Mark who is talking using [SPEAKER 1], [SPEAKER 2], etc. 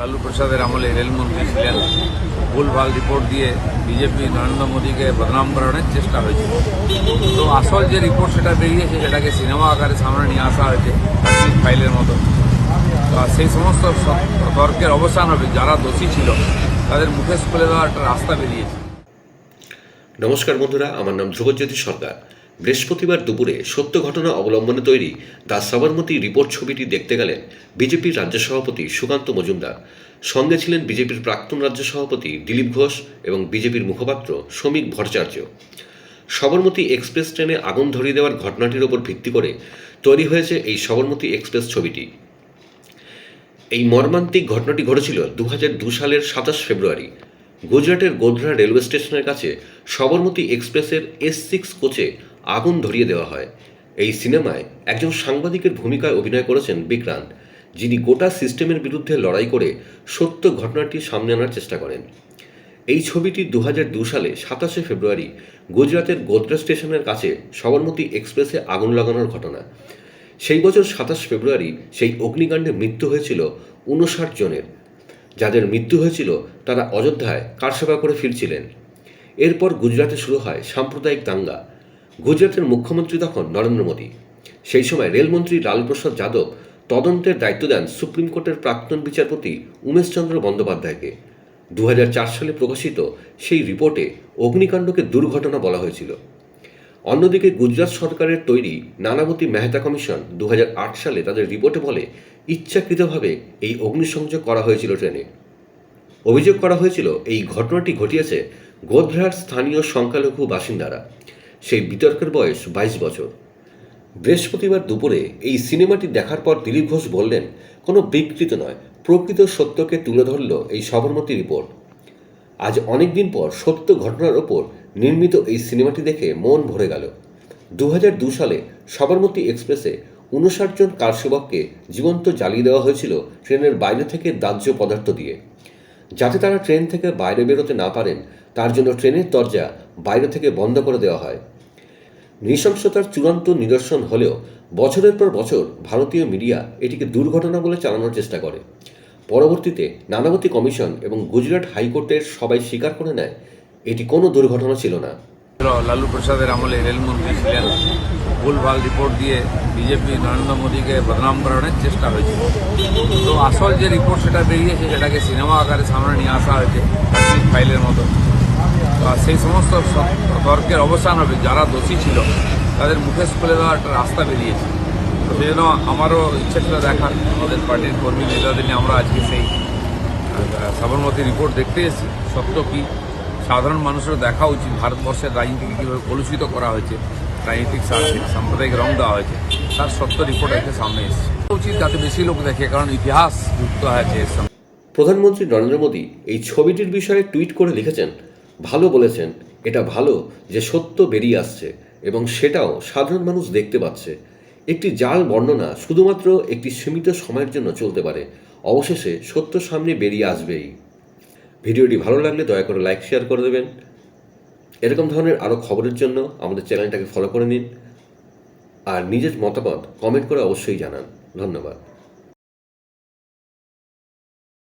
[SPEAKER 1] লালু প্রসাদের আমলে রেলমন্ত্রী ছিলেন। ভুলভাল রিপোর্ট দিয়ে বিজেপি নরেন্দ্র মোদীকে বদনাম করানোর চেষ্টা হয়েছিল তো আসল যে রিপোর্ট সেটা বেরিয়েছে, সেটাকে সিনেমা আকারে সামনে নিয়ে আসা হয়েছে ফাইলের মতো। সেই সমস্ত তর্কের অবসান হবে, যারা দোষী ছিল, তাদের মুখে খুলে দেওয়ার একটা রাস্তা বেরিয়েছে।
[SPEAKER 2] নমস্কার বন্ধুরা, আমার নাম ধ্রুবজ্যোতি সরকার। বৃহস্পতিবার দুপুরে সত্য ঘটনা অবলম্বনে তৈরি দ্য সাবরমতী রিপোর্ট ছবিটি দেখতে গেলেন বিজেপির রাজ্য সভাপতি সুকান্ত মজুমদার। সঙ্গে ছিলেন বিজেপির প্রাক্তন রাজ্য সভাপতি দিলীপ ঘোষ এবং বিজেপির মুখপাত্র শ্রমিক ভট্টাচার্য। সবরমতী এক্সপ্রেস ট্রেনে আগুন ধরিয়ে দেওয়ার ঘটনাটির ওপর ভিত্তি করে তৈরি হয়েছে এই সবরমতী এক্সপ্রেস ছবিটি। এই মর্মান্তিক ঘটনাটি ঘটেছিল দু দু সালের সাতাশ ফেব্রুয়ারি। গুজরাটের গোধরা রেলওয়ে স্টেশনের কাছে সবরমতী এক্সপ্রেসের এস সিক্স কোচে আগুন ধরিয়ে দেওয়া হয়। এই সিনেমায় একজন সাংবাদিকের ভূমিকায় অভিনয় করেছেন বিক্রান্ত, যিনি গোটা সিস্টেমের বিরুদ্ধে লড়াই করে সত্য ঘটনাটি সামনে আনার চেষ্টা করেন। এই ছবিটি দু সালে সাতাশে ফেব্রুয়ারি গুজরাতের গোদ্রা স্টেশনের কাছে সবরমতী এক্সপ্রেসে আগুন লাগানোর ঘটনা। সেই বছর সাতাশ ফেব্রুয়ারি সেই অগ্নিকাণ্ডে মৃত্যু হয়েছিল উনষাট জনের। যাদের মৃত্যু হয়েছিল, তারা অযোধ্যায় কারসেবা করে ফিরছিলেন। এরপর গুজরাটে শুরু হয় সাম্প্রদায়িক দাঙ্গা। গুজরাটের মুখ্যমন্ত্রী তখন নরেন্দ্র মোদী। সেই সময় রেলমন্ত্রী লালপ্রসাদ যাদব তদন্তের দায়িত্ব দেন সুপ্রিম কোর্টের প্রাক্তন বিচারপতি উমেশচন্দ্র বন্দ্যোপাধ্যায়কে। দু হাজার চার সালে প্রকাশিত সেই রিপোর্টে অগ্নিকাণ্ডকে দুর্ঘটনা বলা হয়েছিল। অন্যদিকে গুজরাট সরকারের তৈরি নানাবতী মেহতা কমিশন দু হাজার আট সালে তাদের রিপোর্টে বলে, ইচ্ছাকৃতভাবে এই অগ্নিসংযোগ করা হয়েছিল ট্রেনে। অভিযোগ করা হয়েছিল, এই ঘটনাটি ঘটিয়েছে গোধরার স্থানীয় সংখ্যালঘু বাসিন্দারা। সেই বিতর্কের বয়স বাইশ বছর। বৃহস্পতিবার দুপুরে এই সিনেমাটি দেখার পর দিলীপ ঘোষ বললেন, কোনো বিকৃত নয়, প্রকৃত সত্যকে তুলে ধরল এই সবরমতী রিপোর্ট। আজ অনেক দিন পর সত্য ঘটনার ওপর নির্মিত এই সিনেমাটি দেখে মন ভরে গেল। দু সালে সবরমতী এক্সপ্রেসে উনষাট জন কারসেবককে জীবন্ত জ্বালিয়ে দেওয়া হয়েছিল ট্রেনের বাইরে থেকে দাহ্য পদার্থ দিয়ে। যাতে তারা ট্রেন থেকে বাইরে বেরোতে না পারেন, তার জন্য ট্রেনের দরজা বাইরে থেকে বন্ধ করে দেওয়া হয়। নৃশংসতার চূড়ান্ত নিদর্শন হলেও বছরের পর বছর ভারতীয় মিডিয়া এটিকে দুর্ঘটনা বলে চালানোর চেষ্টা করে। পরবর্তীতে নানাবতী কমিশন এবং গুজরাট হাইকোর্টের সবাই স্বীকার করে নেয়, এটি কোনো দুর্ঘটনা ছিল না।
[SPEAKER 1] লালু প্রসাদের আমলে রেলমন্ত্রী ছিলেন। ভুলভাল রিপোর্ট দিয়ে বিজেপি নরেন্দ্র মোদীকে বদনাম করানোর চেষ্টা হয়েছিল তো আসল যে রিপোর্ট সেটা বেরিয়েছে, সেটাকে সিনেমা আকারে সামনে নিয়ে আসা হয়েছে ফাইলের মতো। সেই সমস্ত তর্কের অবসান হবে, যারা দোষী ছিল, তাদের মুখে খুলে দেওয়ার একটা রাস্তা বেরিয়েছে। তো সেই জন্য আমারও ইচ্ছে ছিল দেখার। আমাদের পার্টির কর্মী নেতাদের নিয়ে আমরা আজকে সেই সাবরমতী রিপোর্ট দেখতে এসেছি। সত্য কি? সাধারণ মানুষের দেখা উচিত ভারতবর্ষের রাজনীতিকে কীভাবে কলুষিত করা হয়েছে, রাজনৈতিক স্বার্থে সাম্প্রদায়িক রং দেওয়া হয়েছে, তার সত্য রিপোর্ট আজকে সামনে এসেছে। উচিত যাতে বেশি লোক দেখে, কারণ ইতিহাস যুক্ত সঙ্গে।
[SPEAKER 2] প্রধানমন্ত্রী নরেন্দ্র মোদী এই ছবিটির বিষয়ে টুইট করে লিখেছেন, ভালো বলেছেন, এটা ভালো যে সত্য বেরিয়ে আসছে এবং সেটাও সাধারণ মানুষ দেখতে পাচ্ছে। একটি জাল বর্ণনা শুধুমাত্র একটি সীমিত সময়ের জন্য চলতে পারে, অবশেষে সত্য সামনে বেরিয়ে আসবেই। ভিডিওটি ভালো লাগলে দয়া করে লাইক শেয়ার করে দেবেন। এরকম ধরনের আরও খবরের জন্য আমাদের চ্যানেলটাকে ফলো করে নিন। আর নিজের মতামত কমেন্ট করে অবশ্যই জানান। ধন্যবাদ।